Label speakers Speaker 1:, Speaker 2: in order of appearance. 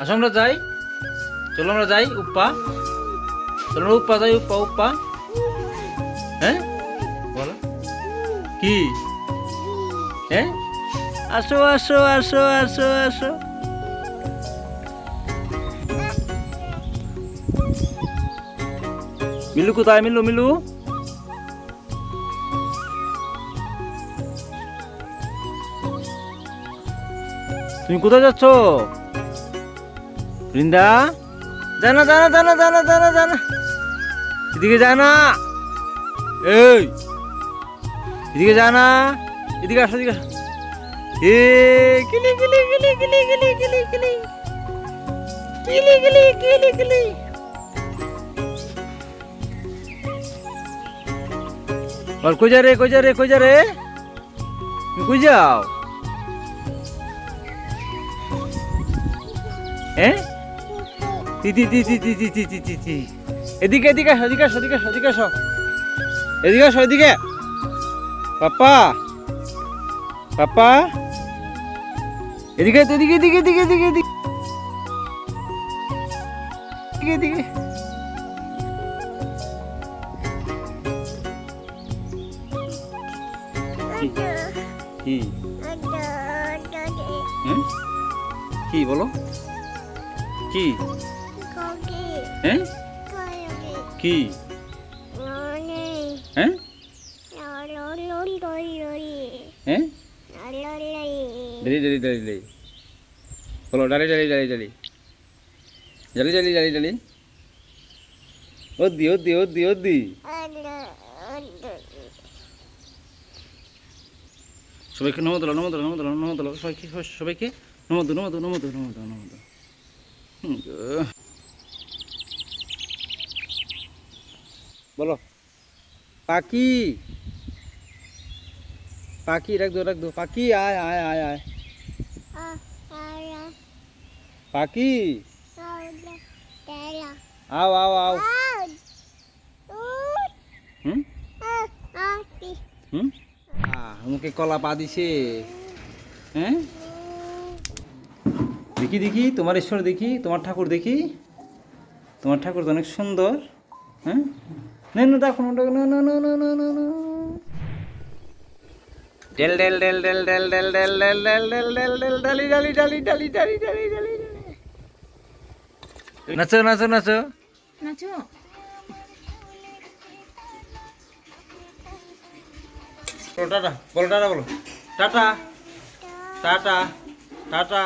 Speaker 1: আসো আমরা যাই। চলো আমরা যাই উপ্পা চলো আমরা উপ্পা যাই উপ্পা উপ্পা হ্যাঁ? বলো। কি? হ্যাঁ? আসো আসো আসো আসো আসো। মিলু কোথায়? মিলু মিলু? তুমি কোথায় যাচ্ছ? বৃন্দা? জানা জানা জানা জানা জানা জানা। এদিকে জানা। এই। এদিকে জানা। এদিকে আসো এদিকে এ কিলি কিলি কিলি কিলি কিলি কিলি কিলি। কিলি কিলি কিলি কিলি। বল কই যা রে কই যা রে কই যা রে? কই যাও? হ্যাঁ দিদি দিদি দিদি দিদি দিদি এদিকে এদিকে এদিকে এদিকে এদিকে সব এদিকে সব এদিকে। পাপা। পাপা। এদিকে এদিকে এদিকে এদিকে এদিকে এদিকে এদিকে। কি? কি বলো? কি? হ্যাঁ? কি? হ্যাঁ? হ্যাঁ? ডালি ডালি ডালি ডালি ডালি ডালি ওদ্দি ওদ্দি ওদ্দি ওদ্দি সবাইকে নমদল নমদল নমদল নমদল সবাইকে সবাইকে নমদল নমদল নমদল নমদল নমদল হুম, গো। বলো। পাখি। পাখি রাখ দো রাখ দো। পাখি আয় আয় আয় আয়। পাখি। আও আও আও। আহ, কলা পা দিছে। হ্যাঁ? দেখি দেখি তোমার ঈশ্বর দেখি তোমার ঠাকুর দেখি। তোমার ঠাকুর তো অনেক সুন্দর। হ্যাঁ? না না দেখো না দেখো না না না না না না না ডেল ডেল ডেল ডেল ডেল ডেল ডেল ডেল ডেল ডেল ডেল ডেল ডালি ডালি ডালি ডালি ডালি ডালি ডালি নাচো নাচো নাচো
Speaker 2: নাচো
Speaker 1: বলো টাটা বলো টাটা বলো টাটা টাটা টাটা